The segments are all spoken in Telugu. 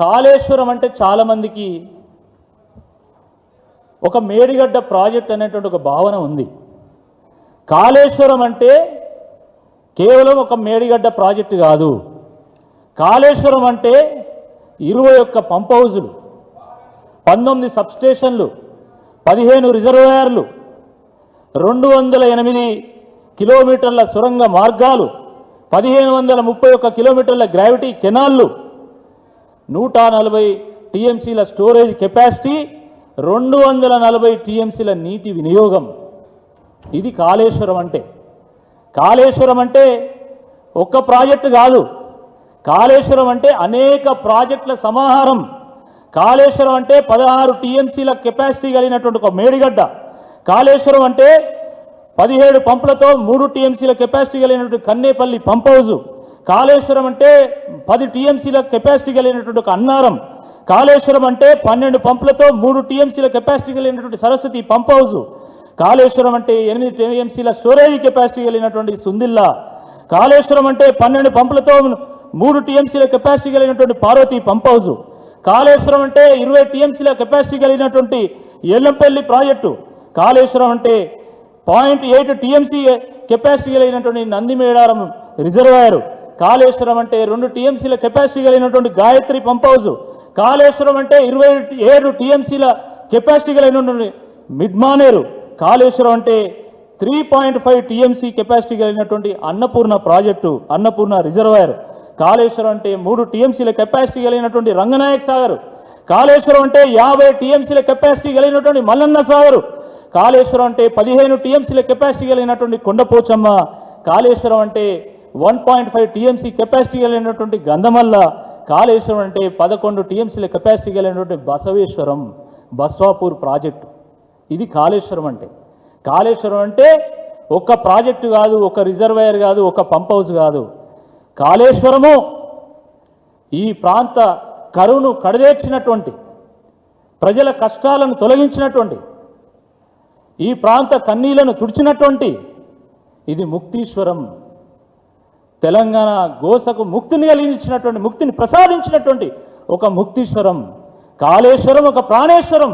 కాళేశ్వరం అంటే చాలామందికి ఒక మేడిగడ్డ ప్రాజెక్ట్ అనేటువంటి ఒక భావన ఉంది. కాళేశ్వరం అంటే కేవలం ఒక మేడిగడ్డ ప్రాజెక్టు కాదు. కాళేశ్వరం అంటే ఇరవై ఒక్క పంప్ హౌజులు పంతొమ్మిది సబ్స్టేషన్లు పదిహేను రిజర్వాయర్లు రెండు వందల ఎనిమిది కిలోమీటర్ల సొరంగ మార్గాలు పదిహేను వందల ముప్పై ఒక్క కిలోమీటర్ల గ్రావిటీ కెనాళ్ళు నూట నలభై టీఎంసీల స్టోరేజ్ కెపాసిటీ రెండు వందల నలభై టీఎంసీల నీటి వినియోగం. ఇది కాళేశ్వరం అంటే. కాళేశ్వరం అంటే ఒక్క ప్రాజెక్టు కాదు. కాళేశ్వరం అంటే అనేక ప్రాజెక్టుల సమాహారం. కాళేశ్వరం అంటే పదహారు టీఎంసీల కెపాసిటీ కలిగినటువంటి ఒక మేడిగడ్డ. కాళేశ్వరం అంటే పదిహేడు పంపులతో మూడు టీఎంసీల కెపాసిటీ కలిగినటువంటి కన్నేపల్లి పంప్ హౌజు. కాళేశ్వరం అంటే పది టీఎంసీల కెపాసిటీ కలిగినటువంటి ఒక అన్నారం. కాళేశ్వరం అంటే పన్నెండు పంపులతో మూడు టీఎంసీల కెపాసిటీ కలిగినటువంటి సరస్వతి పంప్ హౌజు కాళేశ్వరం అంటే ఎనిమిది టీఎంసీల స్టోరేజ్ కెపాసిటీ కలిగినటువంటి సుందిల్లా. కాళేశ్వరం అంటే పన్నెండు పంపులతో మూడు టీఎంసీల కెపాసిటీ కలిగినటువంటి పార్వతి పంప్ హౌజు కాళేశ్వరం అంటే ఇరవై టీఎంసీల కెపాసిటీ కలిగినటువంటి ఎల్లంపల్లి ప్రాజెక్టు కాళేశ్వరం అంటే పాయింట్ ఎయిట్ టీఎంసీ కెపాసిటీ కలిగినటువంటి నందిమేడారం రిజర్వాయరు కాళేశ్వరం అంటే రెండు టీఎంసీల కెపాసిటీ కలిగినటువంటి గాయత్రి పంప్ హౌస్. కాళేశ్వరం అంటే ఇరవై ఏడు టీఎంసీల కెపాసిటీ కలిగినటువంటి మిడ్మానేరు కాళేశ్వరం అంటే three point five TMC capacity కలిగినటువంటి అన్నపూర్ణ ప్రాజెక్టు అన్నపూర్ణ రిజర్వాయర్. కాళేశ్వరం అంటే మూడు టీఎంసీల కెపాసిటీ కలిగినటువంటి రంగనాయక్ సాగర్. కాళేశ్వరం అంటే యాభై టీఎంసీల కెపాసిటీ కలిగినటువంటి మల్లన్న సాగర్. కాళేశ్వరం అంటే పదిహేను టీఎంసీల కెపాసిటీ కలిగినటువంటి కొండపోచమ్మ. కాళేశ్వరం అంటే one point five TMC capacity కలిగినటువంటి గంధమల్ల కాళేశ్వరం అంటే పదకొండు టీఎంసీల కెపాసిటీ కలిగినటువంటి బసవేశ్వరం బస్వాపూర్ ప్రాజెక్టు. ఇది కాళేశ్వరం అంటే. కాళేశ్వరం అంటే ఒక ప్రాజెక్టు కాదు ఒక రిజర్వాయర్ కాదు ఒక పంప్ హౌస్ కాదు. కాళేశ్వరము ఈ ప్రాంత కరువును కడదేర్చినటువంటి ప్రజల కష్టాలను తొలగించినటువంటి ఈ ప్రాంత కన్నీలను తుడిచినటువంటి ఇది ముక్తీశ్వరం. తెలంగాణ గోసకు ముక్తిని కలిగించినటువంటి ముక్తిని ప్రసాదించినటువంటి ఒక ముక్తీశ్వరం కాళేశ్వరం ఒక ప్రాణేశ్వరం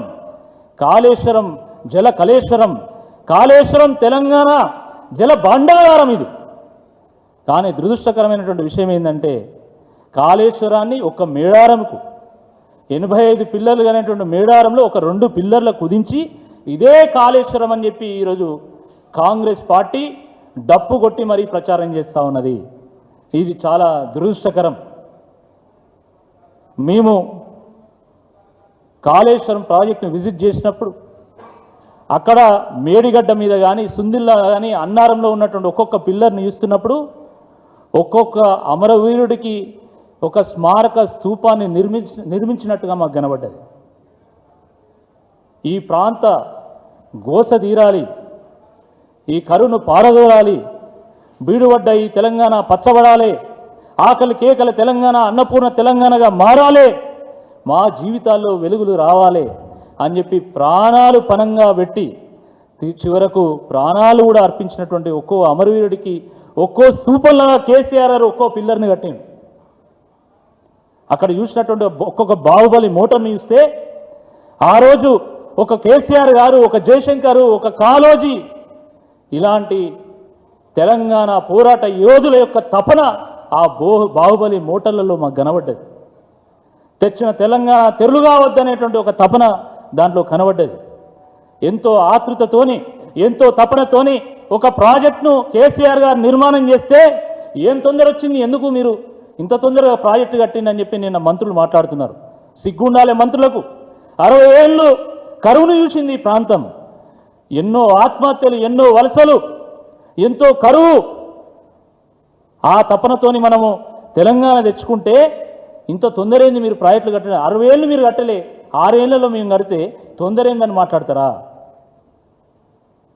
కాళేశ్వరం జల కళేశ్వరం కాళేశ్వరం తెలంగాణ జల భాండాగారం ఇది. కానీ దురదృష్టకరమైనటువంటి విషయం ఏంటంటే కాళేశ్వరాన్ని ఒక మేడారంకు ఎనభై ఐదు పిల్లర్లు అనేటువంటి మేడారంలో ఒక రెండు పిల్లర్లు కుదించి ఇదే కాళేశ్వరం అని చెప్పి ఈరోజు కాంగ్రెస్ పార్టీ డప్పు కొట్టి మరీ ప్రచారం చేస్తూ ఉన్నది. ఇది చాలా దురదృష్టకరం. మేము కాళేశ్వరం ప్రాజెక్టును విజిట్ చేసినప్పుడు అక్కడ మేడిగడ్డ మీద కానీ సుందిల్లా కానీ అన్నారంలో ఉన్నటువంటి ఒక్కొక్క పిల్లర్ని చూస్తున్నప్పుడు ఒక్కొక్క అమరవీరుడికి ఒక స్మారక స్తూపాన్ని నిర్మించి నిర్మించినట్టుగా మాకు కనబడ్డది. ఈ ప్రాంత గోస తీరాలి ఈ కరును పారదోలాలి బీడుపడ్డాయి తెలంగాణ పచ్చబడాలి. ఆకలి కేకల తెలంగాణ అన్నపూర్ణ తెలంగాణగా మారాలి. మా జీవితాల్లో వెలుగులు రావాలి అని చెప్పి ప్రాణాలు పనంగా పెట్టి చివరకు ప్రాణాలు కూడా అర్పించినటువంటి ఒక్కో అమరవీరుడికి ఒక్కో స్థూపంలాగా కేసీఆర్ గారు ఒక్కో పిల్లర్ని కట్టిండు. అక్కడ చూసినటువంటి ఒక్కొక్క బాహుబలి మోటార్ని చూస్తే ఆ రోజు ఒక కేసీఆర్ గారు ఒక జయశంకర్ ఒక కాలోజీ ఇలాంటి తెలంగాణ పోరాట యోధుల యొక్క తపన ఆ బో బాహుబలి మూటలలో మాకు కనబడ్డది. తెచ్చిన తెలంగాణ తెరులు కావద్దనేటువంటి ఒక తపన దాంట్లో కనబడ్డది. ఎంతో ఆతృతతోని ఎంతో తపనతోని ఒక ప్రాజెక్టును కేసీఆర్ గారు నిర్మాణం చేస్తే ఏం తొందర వచ్చింది ఎందుకు మీరు ఇంత తొందరగా ప్రాజెక్టు కట్టిందని చెప్పి నిన్న మంత్రులు మాట్లాడుతున్నారు. సిగ్గుండాలే మంత్రులకు. అరవై ఏళ్ళు కరువును చూసింది ఈ ప్రాంతం. ఎన్నో ఆత్మహత్యలు ఎన్నో వలసలు ఎంతో కరువు. ఆ తపనతోని మనము తెలంగాణ తెచ్చుకుంటే ఇంత తొందరేంది మీరు ప్రాజెక్టులు కట్టలే. అరవై ఏళ్ళు మీరు కట్టలే. ఆరేళ్ళలో మేము కడితే తొందరేందని మాట్లాడతారా?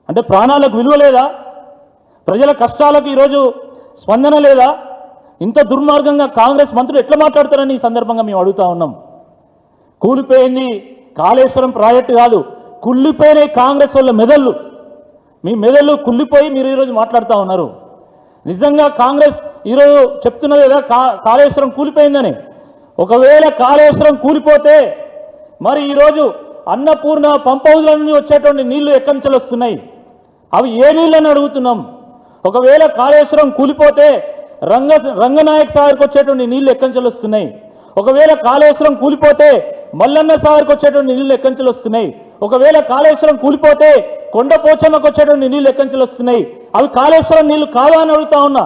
అంటే ప్రాణాలకు విలువ లేదా? ప్రజల కష్టాలకు ఈరోజు స్పందన లేదా? ఇంత దుర్మార్గంగా కాంగ్రెస్ మంత్రులు ఎట్లా మాట్లాడతారని ఈ సందర్భంగా మేము అడుగుతా ఉన్నాం. కూలిపోయింది కాళేశ్వరం ప్రాజెక్టు కాదు కుళ్ళిపోయిన కాంగ్రెస్ వాళ్ళ మెదళ్ళు. మీ మెదళ్ళు కుళ్ళిపోయి మీరు ఈరోజు మాట్లాడుతూ ఉన్నారు. నిజంగా కాంగ్రెస్ ఈరోజు చెప్తున్నది కదా కా కాళేశ్వరం కూలిపోయిందని. ఒకవేళ కాళేశ్వరం కూలిపోతే మరి ఈరోజు అన్నపూర్ణ పంప్ హౌజ్ల నుండి వచ్చేటువంటి నీళ్ళు ఎక్కడి నుంచి వస్తున్నాయి? అవి ఏ నీళ్ళని అడుగుతున్నాం? ఒకవేళ కాళేశ్వరం కూలిపోతే రంగ రంగనాయక్ సాగర్కి వచ్చేటువంటి నీళ్ళు ఎక్కడి నుంచి వస్తున్నాయి? ఒకవేళ కాళేశ్వరం కూలిపోతే మల్లన్న సాగర్కి వచ్చేటువంటి నీళ్ళు ఎక్కడి నుంచి వస్తున్నాయి? ఒకవేళ కాళేశ్వరం కూలిపోతే కొండ పోచమ్మకు వచ్చేటువంటి నీళ్ళు ఎక్కడి నుంచి వస్తున్నాయి? అవి కాళేశ్వరం నీళ్ళు కావా అని అడుగుతా ఉన్నా.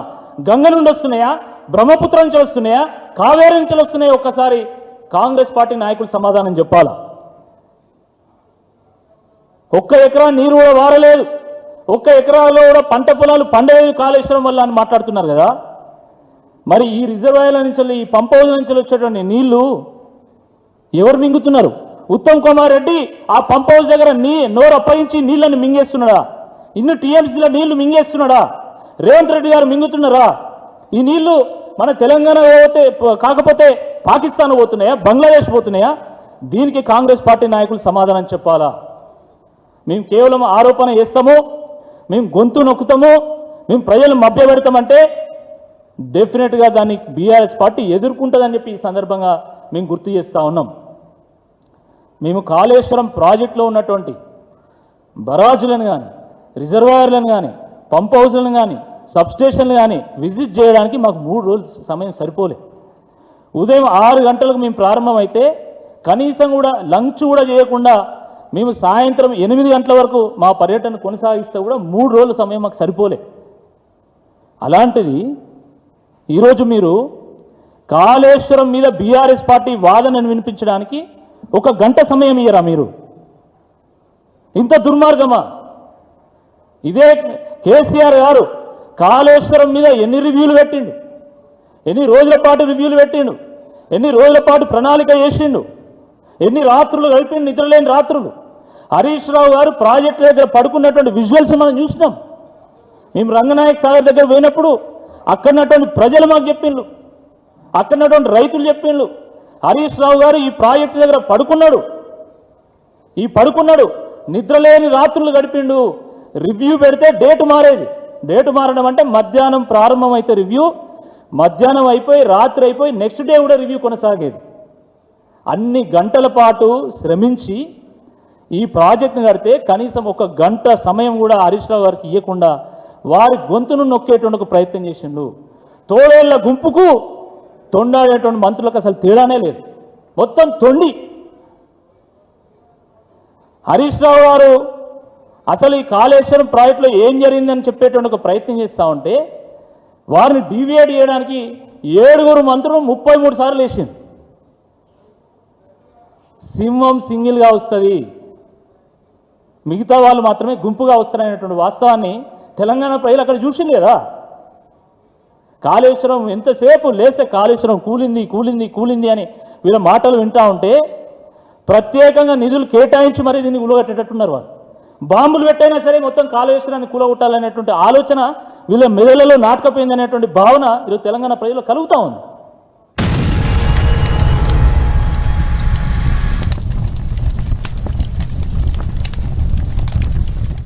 గంగ నుండి వస్తున్నాయా? బ్రహ్మపుత్రం నుంచి వస్తున్నాయా? కావేరి నుంచి వస్తున్నాయి ఒక్కసారి? కాంగ్రెస్ పార్టీ నాయకులు సమాధానం చెప్పాలా? ఒక్క ఎకరా నీరు కూడా వారలేదు. ఒక్క ఎకరాలో కూడా పంట పొలాలు పండలేదు కాళేశ్వరం వల్ల అని మాట్లాడుతున్నారు కదా? మరి ఈ రిజర్వాయర్ల నుంచి ఈ పంప్ హౌస్ నుంచి వచ్చేటువంటి నీళ్ళు ఎవరు మింగుతున్నారు? ఉత్తమ్ కుమార్ రెడ్డి ఆ పంప్ హౌస్ దగ్గర నీ నోరు అప్పగించి నీళ్ళని మింగేస్తున్నాడా? ఇన్ని టీఎంసీలో నీళ్ళు మింగేస్తున్నాడా? రేవంత్ రెడ్డి గారు మింగుతున్నారా? ఈ నీళ్ళు మన తెలంగాణ పోతే కాకపోతే పాకిస్తాన్ పోతున్నాయా? బంగ్లాదేశ్ పోతున్నాయా? దీనికి కాంగ్రెస్ పార్టీ నాయకులు సమాధానం చెప్పాలా? మేము కేవలం ఆరోపణ చేస్తాము మేము గొంతు నొక్కుతాము మేము ప్రజలు మభ్యపెడతామంటే డెఫినెట్గా దాన్ని బీఆర్ఎస్ పార్టీ ఎదుర్కొంటుందని చెప్పి ఈ సందర్భంగా మేము గుర్తు చేస్తూ ఉన్నాం. మేము కాళేశ్వరం ప్రాజెక్టులో ఉన్నటువంటి బరాజులను కానీ రిజర్వాయర్లను కానీ పంప్ హౌస్లను కానీ సబ్స్టేషన్లు కానీ విజిట్ చేయడానికి మాకు మూడు రోజులు సమయం సరిపోలే. ఉదయం ఆరు గంటలకు మేము ప్రారంభమైతే కనీసం కూడా లంచ్ కూడా చేయకుండా మేము సాయంత్రం ఎనిమిది గంటల వరకు మా పర్యటన కొనసాగిస్తే కూడా మూడు రోజుల సమయం మాకు సరిపోలే. అలాంటిది ఈరోజు మీరు కాళేశ్వరం మీద బీఆర్ఎస్ పార్టీ వాదనను వినిపించడానికి ఒక గంట సమయం ఇయ్యరా మీరు? ఇంత దుర్మార్గమా? ఇదే కేసీఆర్ గారు కాళేశ్వరం మీద ఎన్ని రివ్యూలు పెట్టిండు? ఎన్ని రోజుల పాటు రివ్యూలు పెట్టిండు? ఎన్ని రోజుల పాటు ప్రణాళిక చేసిండు ఎన్ని రాత్రులు గడిపిండు నిద్రలేని రాత్రులు? హరీష్ రావు గారు ప్రాజెక్టు దగ్గర పడుకున్నటువంటి విజువల్స్ మనం చూసినాం. మేము రంగనాయక్ సాగర్ దగ్గర పోయినప్పుడు అక్కడన్నటువంటి ప్రజలు మాకు చెప్పిండ్రు. అక్కడన్నటువంటి రైతులు చెప్పిండ్రు. హరీష్ రావు గారు ఈ ప్రాజెక్టు దగ్గర పడుకున్నాడు. ఈ పడుకున్నాడు. నిద్రలేని రాత్రులు గడిపిండు. రివ్యూ పెడితే డేటు మారేది. డేటు మారడం అంటే మధ్యాహ్నం ప్రారంభం అయితే రివ్యూ మధ్యాహ్నం అయిపోయి రాత్రి అయిపోయి నెక్స్ట్ డే కూడా రివ్యూ కొనసాగేది. అన్ని గంటల పాటు శ్రమించి ఈ ప్రాజెక్ట్ని కడితే కనీసం ఒక గంట సమయం కూడా హరీష్ రావు గారికి ఇవ్వకుండా వారి గొంతును నొక్కేటువంటి ప్రయత్నం చేసిండు. తోడేళ్ళ గుంపుకు తొండాడేటువంటి మంత్రులకు అసలు తేడానే లేదు. మొత్తం తొండి. హరీష్ రావు గారు అసలు ఈ కాళేశ్వరం ప్రాజెక్టులో ఏం జరిగిందని చెప్పేటువంటి ఒక ప్రయత్నం చేస్తూ ఉంటే వారిని డీవియేట్ చేయడానికి ఏడుగురు మంత్రులు ముప్పై మూడు సార్లు వేసింది సింహం సింగిల్గా వస్తుంది. మిగతా వాళ్ళు మాత్రమే గుంపుగా వస్తారనేటువంటి వాస్తవాన్ని తెలంగాణ ప్రజలు అక్కడ చూసింది కదా. కాళేశ్వరం ఎంతసేపు లేస్తే కాళేశ్వరం కూలింది కూలింది కూలింది అని వీళ్ళ మాటలు వింటూ ఉంటే ప్రత్యేకంగా నిధులు కేటాయించి మరీ దీన్ని కూలగట్టేటట్టున్నారు వాళ్ళు. బాంబులు పెట్టైనా సరే మొత్తం కాళేశ్వరాన్ని కూలగొట్టాలనేటువంటి ఆలోచన వీళ్ళ మెదళ్ళలో నాటకపోయింది అనేటువంటి భావన ఈరోజు తెలంగాణ ప్రజలు కలుగుతూ ఉంది.